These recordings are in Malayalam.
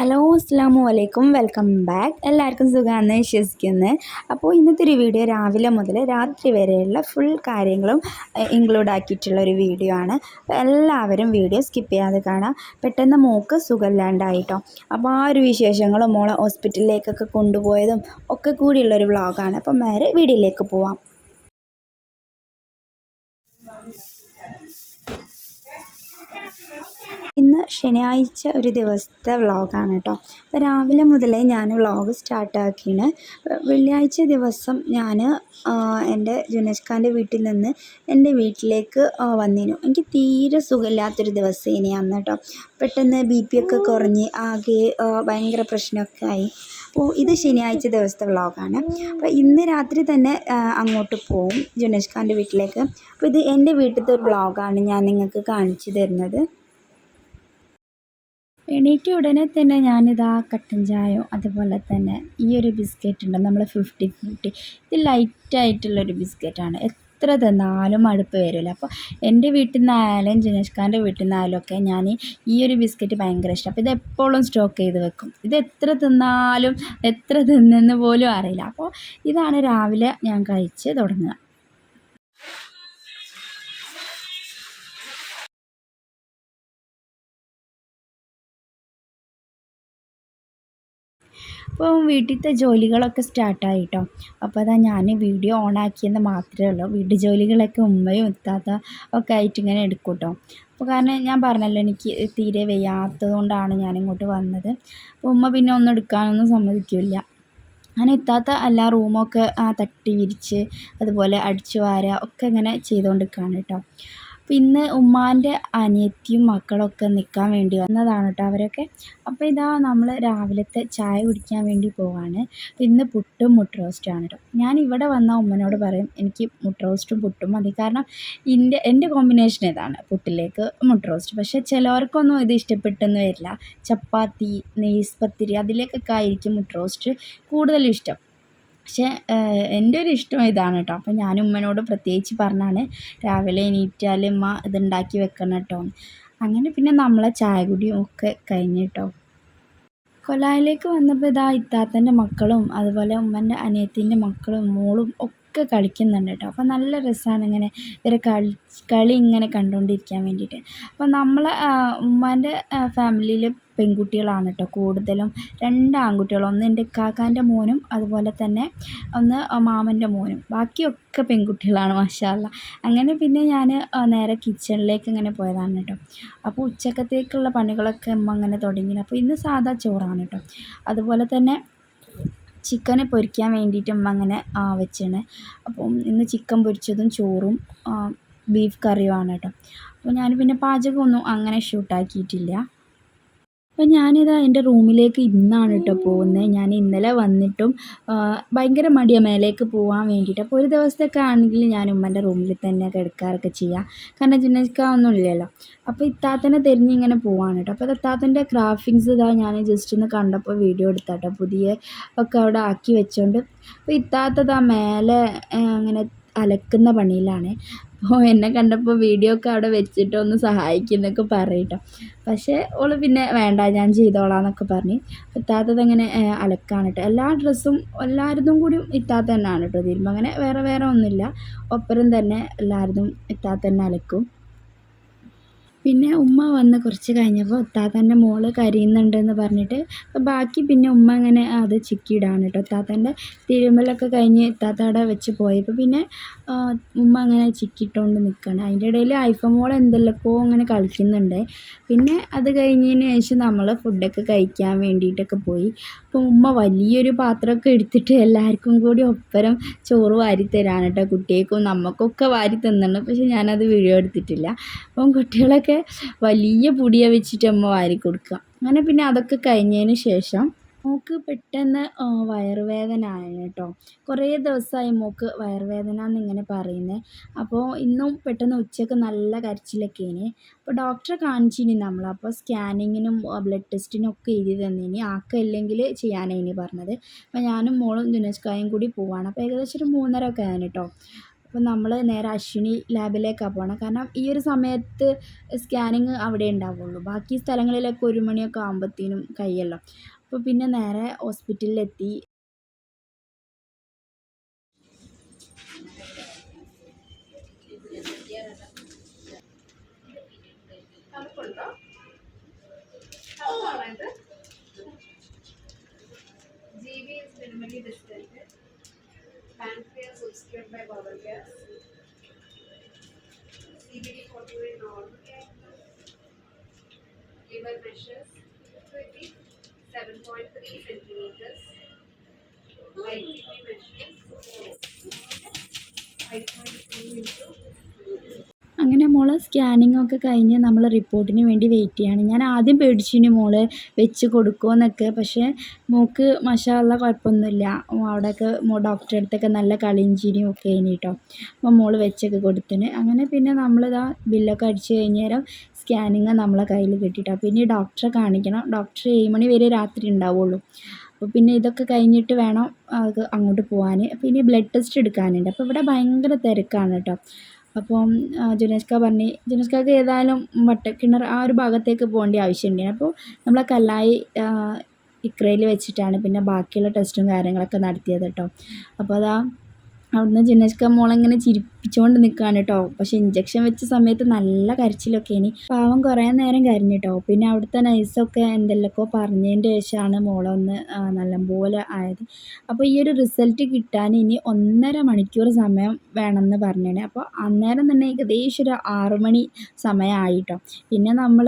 ഹലോ അസ്സാം വലൈക്കും വെൽക്കം ബാക്ക്. എല്ലാവർക്കും സുഖമാണെന്ന് വിശ്വസിക്കുന്നത് അപ്പോൾ ഇന്നത്തെ ഒരു വീഡിയോ രാവിലെ മുതൽ രാത്രി വരെയുള്ള ഫുൾ കാര്യങ്ങളും ഇൻക്ലൂഡ് ആക്കിയിട്ടുള്ള ഒരു വീഡിയോ ആണ്. എല്ലാവരും വീഡിയോ സ്കിപ്പ് ചെയ്യാതെ കാണാം. പെട്ടെന്ന് മോക്ക് സുഖമില്ലാണ്ടായിട്ടോ. അപ്പോൾ ആ ഒരു വിശേഷങ്ങളും മോളെ ഹോസ്പിറ്റലിലേക്കൊക്കെ കൊണ്ടുപോയതും ഒക്കെ കൂടിയുള്ളൊരു വ്ളോഗാണ് അപ്പം നേരെ വീഡിയോയിലേക്ക് പോവാം. ശനിയാഴ്ച ഒരു ദിവസത്തെ വ്ളോഗാണ് കേട്ടോ. അപ്പോൾ രാവിലെ മുതലേ ഞാൻ വ്ളോഗ് സ്റ്റാർട്ടാക്കിയാണ് വെള്ളിയാഴ്ച ദിവസം ഞാൻ എന്റെ ജുനേഷ് വീട്ടിൽ നിന്ന് എന്റെ വീട്ടിലേക്ക് വന്നിരുന്നു എനിക്ക് തീരെ സുഖമില്ലാത്തൊരു ദിവസം ഇനിയാന്ന് കേട്ടോ. പെട്ടെന്ന് ബി പി ഒക്കെ കുറഞ്ഞ് ആകെ ഭയങ്കര പ്രശ്നമൊക്കെ ആയി. അപ്പോൾ ഇത് ശനിയാഴ്ച ദിവസത്തെ വ്ളോഗാണ്. അപ്പോൾ ഇന്ന് രാത്രി തന്നെ അങ്ങോട്ട് പോവും ജുനേഷ് ഖാന്റെ വീട്ടിലേക്ക്. അപ്പോൾ ഇത് എന്റെ വീട്ടിലത്തെ ഒരു വ്ളോഗാണ് ഞാൻ നിങ്ങൾക്ക് കാണിച്ചു തരുന്നത്. എണീറ്റ ഉടനെ തന്നെ ഞാനിതാ കട്ടൻ ചായയോ അതുപോലെ തന്നെ ഈ ഒരു ബിസ്ക്കറ്റ് ഉണ്ട്. നമ്മൾ ഫിഫ്റ്റി ഫിഫ്റ്റി ഇത് ലൈറ്റായിട്ടുള്ളൊരു ബിസ്ക്കറ്റാണ് എത്ര തന്നാലും അടുപ്പ് വരില്ല. അപ്പോൾ എന്റെ വീട്ടിൽ നിന്നായാലും ജിനേഷ് ഖാന്റെ വീട്ടിൽ നിന്നായാലും ഒക്കെ ഞാൻ ഈ ഒരു ബിസ്ക്കറ്റ് ഭയങ്കര ഇഷ്ടം. അപ്പോൾ ഇത് എപ്പോഴും സ്റ്റോക്ക് ചെയ്ത് വെക്കും. ഇത് എത്ര തിന്നാലും എത്ര തിന്നെന്ന് പോലും അറിയില്ല. അപ്പോൾ ഇതാണ് രാവിലെ ഞാൻ കഴിച്ച് തുടങ്ങുക. അപ്പോൾ വീട്ടിലത്തെ ജോലികളൊക്കെ സ്റ്റാർട്ടായി കേട്ടോ അപ്പോൾ അതാ ഞാൻ വീഡിയോ ഓൺ ആക്കിയെന്ന് മാത്രമേ ഉള്ളൂ. വീട്ടു ജോലികളൊക്കെ ഉമ്മയും എത്താത്ത ഒക്കെ ആയിട്ട് ഇങ്ങനെ എടുക്കും അപ്പോൾ കാരണം ഞാൻ പറഞ്ഞല്ലോ എനിക്ക് തീരെ വയ്യാത്തത് കൊണ്ടാണ് ഞാനിങ്ങോട്ട് വന്നത്. അപ്പോൾ ഉമ്മ പിന്നെ ഒന്നും എടുക്കാനൊന്നും സമ്മതിക്കില്ല. അങ്ങനെ എത്താത്ത എല്ലാ റൂമൊക്കെ തട്ടി വിരിച്ച് അതുപോലെ അടിച്ചു വാരുക ഒക്കെ ഇങ്ങനെ ചെയ്തുകൊണ്ടിരിക്കുകയാണ് കേട്ടോ. പിന്നെ ഉമ്മാന്റെ അനിയത്തിയും മക്കളൊക്കെ നിൽക്കാൻ വേണ്ടി വന്നതാണ് കേട്ടോ അവരൊക്കെ. അപ്പോൾ ഇതാ നമ്മൾ രാവിലത്തെ ചായ കുടിക്കാൻ വേണ്ടി പോവാണ്. പിന്നെ പുട്ടും മുട്ട റോസ്റ്റുമാണ് കേട്ടോ. ഞാൻ ഇവിടെ വന്ന ഉമ്മനോട് പറയും എനിക്ക് മുട്ട റോസ്റ്റും പുട്ടും മതി. കാരണം എന്റെ എന്റെ കോമ്പിനേഷൻ ഇതാണ് പുട്ടിലേക്ക് മുട്ട റോസ്റ്റ് പക്ഷേ ചിലവർക്കൊന്നും ഇത് ഇഷ്ടപ്പെട്ടെന്ന് വരില്ല. ചപ്പാത്തി നെയ്സ് പത്തിരി അതിലേക്കൊക്കെ ആയിരിക്കും മുട്ട റോസ്റ്റ് കൂടുതലും ഇഷ്ടം. പക്ഷേ എന്റെ ഒരു ഇഷ്ടം ഇതാണ് കേട്ടോ. അപ്പം ഞാൻ ഉമ്മനോട് പ്രത്യേകിച്ച് പറഞ്ഞാണ് രാവിലെ എണീറ്റാൽ ഉമ്മ ഇതുണ്ടാക്കി വെക്കണം കേട്ടോ. അങ്ങനെ പിന്നെ നമ്മളെ ചായ കുടിയും ഒക്കെ കഴിഞ്ഞ് കേട്ടോ. കൊലായിലേക്ക് വന്നപ്പോൾ ഇതാ ഇത്താത്തന്റെ മക്കളും അതുപോലെ ഉമ്മന്റെ അനിയത്തിന്റെ മക്കളും മോളും ഒക്കെ കളിക്കുന്നുണ്ട് കേട്ടോ. അപ്പോൾ നല്ല രസമാണ് ഇങ്ങനെ ഇവരെ കളി കളി ഇങ്ങനെ കണ്ടുകൊണ്ടിരിക്കാൻ വേണ്ടിയിട്ട്. അപ്പോൾ നമ്മളെ ഉമ്മാന്റെ ഫാമിലിയിൽ പെൺകുട്ടികളാണ് കേട്ടോ കൂടുതലും രണ്ട് ആൺകുട്ടികൾ ഒന്ന് എന്റെ കാക്കാന്റെ മോനും അതുപോലെ തന്നെ ഒന്ന് മാമന്റെ മോനും. ബാക്കിയൊക്കെ പെൺകുട്ടികളാണ് മാഷാല്ല അങ്ങനെ പിന്നെ ഞാൻ നേരെ കിച്ചണിലേക്ക് ഇങ്ങനെ പോയതാണ് കേട്ടോ. അപ്പോൾ ഉച്ചക്കത്തേക്കുള്ള പണികളൊക്കെ അമ്മ അങ്ങനെ തുടങ്ങി. അപ്പോൾ ഇന്ന് സാധാ ചോറാണ് കേട്ടോ. അതുപോലെ തന്നെ ചിക്കനെ പൊരിക്കാൻ വേണ്ടിയിട്ട് അമ്മ അങ്ങനെ വെച്ചാണ്. അപ്പം ഇന്ന് ചിക്കൻ പൊരിച്ചതും ചോറും ബീഫ് കറിയുമാണ് കേട്ടോ. അപ്പോൾ ഞാൻ പിന്നെ പാചകമൊന്നും അങ്ങനെ ഷൂട്ടാക്കിയിട്ടില്ല. അപ്പം ഞാനിതാ എന്റെ റൂമിലേക്ക് ഇന്നാണ് കേട്ടോ പോകുന്നത് ഞാൻ ഇന്നലെ വന്നിട്ടും ഭയങ്കര മടിയാണ് മേലേക്ക് പോകാൻ വേണ്ടിയിട്ട് അപ്പോൾ ഒരു ദിവസത്തൊക്കെ ആണെങ്കിൽ ഞാൻ ഉമ്മന്റെ റൂമിൽ തന്നെ കിടക്കാറൊക്കെ ചെയ്യാം. കാരണം ജിന്നക്കാവൊന്നും ഇല്ലല്ലോ. അപ്പോൾ ഇത്താത്തനെ തിരിഞ്ഞ് ഇങ്ങനെ പോവാണ് കേട്ടോ അപ്പോൾ ഇത്താത്തന്റെ ക്രാഫ്റ്റിങ്സ് ഇതാ ഞാൻ ജസ്റ്റ് ഒന്ന് കണ്ടപ്പോൾ വീഡിയോ എടുത്താട്ടോ പുതിയ ഒക്കെ അവിടെ ആക്കി വെച്ചോണ്ട്. അപ്പോൾ ഇത്താത്തത് മേലെ അങ്ങനെ അലക്കുന്ന പണിയിലാണ്. അപ്പോൾ എന്നെ കണ്ടപ്പോൾ വീഡിയോ ഒക്കെ അവിടെ വെച്ചിട്ട് ഒന്ന് സഹായിക്കുന്നൊക്കെ പറയട്ടോ. പക്ഷേ ഓൾ പിന്നെ വേണ്ട ഞാൻ ചെയ്തോളാം എന്നൊക്കെ പറഞ്ഞ്. ഇത്താത്തത് അങ്ങനെ അലക്കാണ് കേട്ടോ എല്ലാ ഡ്രസ്സും എല്ലാവരതും കൂടി ഇത്താത്ത തന്നെയാണ് കേട്ടോ തീരുമ്പോൾ അങ്ങനെ വേറെ വേറെ ഒന്നുമില്ല. ഒപ്പരം തന്നെ എല്ലാവരതും ഇത്താത്ത തന്നെ അലക്കും. പിന്നെ ഉമ്മ വന്ന് കുറച്ച് കഴിഞ്ഞപ്പോൾ ഇത്താത്തന്റെ മോൾ കരയുന്നുണ്ടെന്ന് പറഞ്ഞിട്ട് ബാക്കി പിന്നെ ഉമ്മ അങ്ങനെ അത് ചിക്കിയിടാണ് കേട്ടോ. ഇത്താത്തന്റെ തിരുമ്മലൊക്കെ കഴിഞ്ഞ് ഇത്താത്ത അവിടെ വെച്ച് പോയപ്പോൾ പിന്നെ ഉമ്മ അങ്ങനെ ചിക്കിയിട്ടുകൊണ്ട് നിൽക്കണം അതിന്റെ ഇടയിൽ ഐഫോൺ മോൾ എന്തെല്ലാമോ അങ്ങനെ കളിക്കുന്നുണ്ട്. പിന്നെ അത് കഴിഞ്ഞതിന് ശേഷം നമ്മൾ ഫുഡൊക്കെ കഴിക്കാൻ വേണ്ടിയിട്ടൊക്കെ പോയി. അപ്പോൾ ഉമ്മ വലിയൊരു പാത്രമൊക്കെ എടുത്തിട്ട് എല്ലാവർക്കും കൂടി ഒപ്പരം ചോറ് വാരി തരാണ് കേട്ടോ കുട്ടികൾക്കും നമുക്കൊക്കെ വാരി തന്നിട്ടുണ്ട്. പക്ഷെ ഞാനത് വീഡിയോ എടുത്തിട്ടില്ല. അപ്പം കുട്ടികളൊക്കെ വലിയ പൊടിയ വെച്ചിട്ട് അമ്മ വാരി കൊടുക്കുക. അങ്ങനെ പിന്നെ അതൊക്കെ കഴിഞ്ഞതിന് ശേഷം മോൾക്ക് പെട്ടെന്ന് വയറുവേദന ആയി കേട്ടോ. കുറേ ദിവസമായി മോൾക്ക് വയറുവേദന എന്നിങ്ങനെ പറയുന്നത് അപ്പോൾ ഇന്നും പെട്ടെന്ന് ഉച്ചയ്ക്ക് നല്ല കരച്ചിലൊക്കെ ഇനി അപ്പോൾ ഡോക്ടറെ കാണിച്ചിനി നമ്മൾ അപ്പോൾ സ്കാനിങ്ങിനും ബ്ലഡ് ടെസ്റ്റിനും ഒക്കെ എഴുതി തന്നിനി. ആക്കല്ലെങ്കിൽ ചെയ്യാനാണ് ഇനി പറഞ്ഞത്. അപ്പോൾ ഞാനും മോളും ദിനേഷ്കായും കൂടി പോവാണ്. അപ്പോൾ ഏകദേശം ഒരു മൂന്നര ഒക്കെ ആണ് കേട്ടോ. അപ്പോൾ നമ്മൾ നേരെ അശ്വിനി ലാബിലേക്കാണ് പോകണം കാരണം ഈ ഒരു സമയത്ത് സ്കാനിങ് അവിടെ ഉണ്ടാവുള്ളൂ. ബാക്കി സ്ഥലങ്ങളിലൊക്കെ ഒരു മണിയൊക്കെ ആകുമ്പോഴത്തേനും കഴിയല്ലോ. അപ്പോൾ പിന്നെ നേരെ ഹോസ്പിറ്റലിലെത്തി gas. CBD 41 normal. Liver measures 7.3 centimeters. ITP measures 5.2 into അങ്ങനെ മോളെ സ്കാനിങ് ഒക്കെ കഴിഞ്ഞ് നമ്മൾ റിപ്പോർട്ടിന് വേണ്ടി വെയിറ്റ് ചെയ്യാണ്. ഞാൻ ആദ്യം പേടിച്ചിന് മോൾ വെച്ച് കൊടുക്കുമെന്നൊക്കെ പക്ഷേ മോക്ക് മഷാല്ല കുഴപ്പമൊന്നുമില്ല. അവിടെയൊക്കെ മോ ഡോക്ടറെ അടുത്തൊക്കെ നല്ല കളിയും ഒക്കെ കഴിഞ്ഞ് കേട്ടോ അപ്പോൾ മോൾ വെച്ചൊക്കെ കൊടുത്തിന്. അങ്ങനെ പിന്നെ നമ്മളിതാ ബില്ലൊക്കെ അടിച്ച് കഴിഞ്ഞേരം സ്കാനിങ് നമ്മളെ കയ്യിൽ കിട്ടിയിട്ടോ. പിന്നെ ഡോക്ടറെ കാണിക്കണം. ഡോക്ടർ ഏഴ് മണി വരെ രാത്രി ഉണ്ടാവുള്ളൂ. അപ്പോൾ പിന്നെ ഇതൊക്കെ കഴിഞ്ഞിട്ട് വേണം അത് അങ്ങോട്ട് പോകാൻ പിന്നെ ബ്ലഡ് ടെസ്റ്റ് എടുക്കാനുണ്ട്. അപ്പോൾ ഇവിടെ ഭയങ്കര തിരക്കാണ് കേട്ടോ. അപ്പം ജുനേഷ്ക പറഞ്ഞ് ജുനൈസ്കാക്ക് ഏതായാലും വട്ടക്കിണർ ആ ഒരു ഭാഗത്തേക്ക് പോകേണ്ട ആവശ്യമുണ്ട് അപ്പോൾ നമ്മളെ കല്ലായി ഇക്രയിൽ വെച്ചിട്ടാണ് പിന്നെ ബാക്കിയുള്ള ടെസ്റ്റും കാര്യങ്ങളൊക്കെ നടത്തിയത് കേട്ടോ. അപ്പോൾ അതാ അവിടുന്ന് ജിനസ്ക മോളിങ്ങനെ ചിരിപ്പിച്ചുകൊണ്ട് നിൽക്കുകയാണ് കേട്ടോ പക്ഷെ ഇഞ്ചക്ഷൻ വെച്ച സമയത്ത് നല്ല കരച്ചിലൊക്കെ ഇനി പാവം കുറേ നേരം കരഞ്ഞു കേട്ടോ പിന്നെ അവിടുത്തെ നൈസൊക്കെ എന്തെല്ലാം പറഞ്ഞതിന്റെ ശേഷമാണ് മോളൊന്ന് നല്ലപോലെ ആയത്. അപ്പോൾ ഈ ഒരു റിസൾട്ട് കിട്ടാൻ ഇനി ഒന്നര മണിക്കൂർ സമയം വേണമെന്ന് പറഞ്ഞേനെ. അപ്പോൾ അന്നേരം തന്നെ ഏകദേശം ഒരു ആറു മണി സമയമായിട്ടോ പിന്നെ നമ്മൾ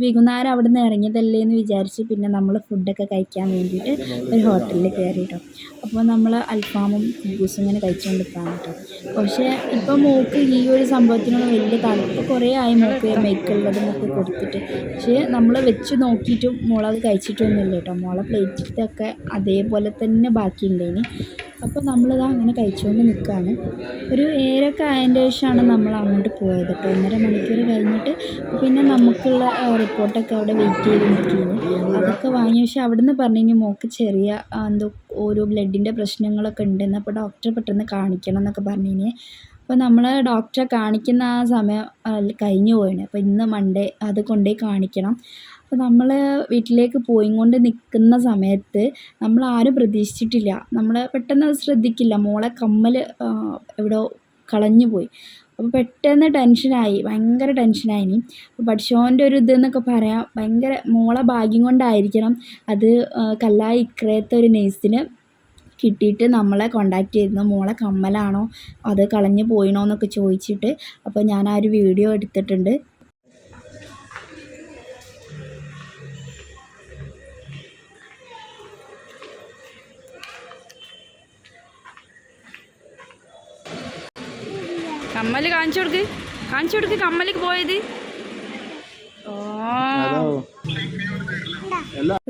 വൈകുന്നേരം അവിടെ നിന്ന് ഇറങ്ങിയതല്ലേ എന്ന് വിചാരിച്ച് പിന്നെ നമ്മൾ ഫുഡൊക്കെ കഴിക്കാൻ വേണ്ടിയിട്ട് ഒരു ഹോട്ടലിൽ കയറി കേട്ടോ അപ്പോൾ നമ്മൾ അൽഫാമും കുബൂസും ഇങ്ങനെ കഴിച്ചുകൊണ്ടിരിക്കുകയാണ് കേട്ടോ. പക്ഷേ ഇപ്പം മോക്ക് ഈ ഒരു സംഭവത്തിനോട് വലിയ താല്പര്യം. കുറേ ആയി മോൾക്ക് മേക്കുള്ളത് മോക്ക് കൊടുത്തിട്ട്. പക്ഷേ നമ്മൾ വെച്ച് നോക്കിയിട്ടും മോളത് കഴിച്ചിട്ടൊന്നുമില്ല കേട്ടോ. മോളെ പ്ലേറ്റിലൊക്കെ അതേപോലെ തന്നെ ബാക്കിയുണ്ടേനി അപ്പോൾ നമ്മളിതാ അങ്ങനെ കഴിച്ചുകൊണ്ട് നിൽക്കുകയാണ് ഒരു ഏഴൊക്കെ ആയതിന്റെ ശേഷമാണ് നമ്മൾ അങ്ങോട്ട് പോയത് കേട്ടോ ഒന്നര മണിക്കൂർ കഴിഞ്ഞിട്ട് പിന്നെ നമുക്കുള്ള റിപ്പോർട്ടൊക്കെ അവിടെ വെയിറ്റ് ചെയ്ത് നിൽക്കുന്നു. അതൊക്കെ വാങ്ങിയ പക്ഷേ അവിടെ നിന്ന് പറഞ്ഞു മോൾക്ക് ചെറിയ എന്തോ ഓരോ ബ്ലഡിന്റെ പ്രശ്നങ്ങളൊക്കെ ഉണ്ടെന്ന് അപ്പോൾ ഡോക്ടറെ പെട്ടെന്ന് കാണിക്കണം എന്നൊക്കെ പറഞ്ഞു കഴിഞ്ഞാൽ അപ്പോൾ നമ്മൾ ഡോക്ടറെ കാണിക്കുന്ന ആ സമയം കഴിഞ്ഞു പോയിന്. അപ്പോൾ ഇന്ന് മൺഡേ അത് കൊണ്ടുപോയി കാണിക്കണം. അപ്പോൾ നമ്മൾ വീട്ടിലേക്ക് പോയി പോയിക്കൊണ്ട് നിൽക്കുന്ന സമയത്ത് നമ്മൾ ആരും പ്രതീക്ഷിച്ചിട്ടില്ല. നമ്മൾ പെട്ടെന്ന് ശ്രദ്ധിക്കില്ല. മോളെ കമ്മൽ എവിടെയോ കളഞ്ഞു പോയി. അപ്പോൾ പെട്ടെന്ന് ടെൻഷനായി. ഭയങ്കര ടെൻഷനായിനി അപ്പോൾ പഠിച്ചോന്റെ ഒരു ഇതെന്നൊക്കെ പറയാം ഭയങ്കര മോളെ ഭാഗ്യം കൊണ്ടായിരിക്കണം അത് കല്ലായി ഇക്രയത്തെ ഒരു നേഴ്സിന് കിട്ടിയിട്ട് നമ്മളെ കോണ്ടാക്ട് ചെയ്തിരുന്നു മോളെ കമ്മലാണോ? അത് കളഞ്ഞു പോയിണോ എന്നൊക്കെ ചോദിച്ചിട്ട് അപ്പോൾ ഞാൻ ആ ഒരു വീഡിയോ എടുത്തിട്ടുണ്ട്. കമ്മൽ കാണിച്ചു കൊടുക്ക്. കാണിച്ചു കൊടുക്ക് കമ്മലിക്ക് പോയത്.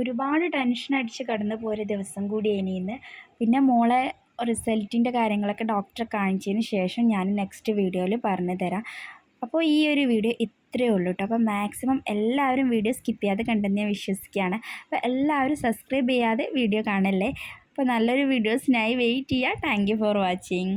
ഒരുപാട് ടെൻഷൻ അടിച്ച് കടന്നു പോയൊരു ദിവസം കൂടി ഇനിയിന്ന് പിന്നെ മോളെ റിസൾട്ടിന്റെ കാര്യങ്ങളൊക്കെ ഡോക്ടറെ കാണിച്ചതിന് ശേഷം ഞാൻ നെക്സ്റ്റ് വീഡിയോയിൽ പറഞ്ഞു തരാം. അപ്പോൾ ഈ ഒരു വീഡിയോ ഇത്രയേ ഉള്ളൂ കേട്ടോ. അപ്പോൾ മാക്സിമം എല്ലാവരും വീഡിയോ സ്കിപ്പ് ചെയ്യാതെ കണ്ടെന്ന് ഞാൻ വിശ്വസിക്കുകയാണ്. അപ്പോൾ എല്ലാവരും സബ്സ്ക്രൈബ് ചെയ്യാതെ വീഡിയോ കാണല്ലേ? അപ്പോൾ നല്ലൊരു വീഡിയോസിനായി വെയിറ്റ് ചെയ്യുക. Thank for watching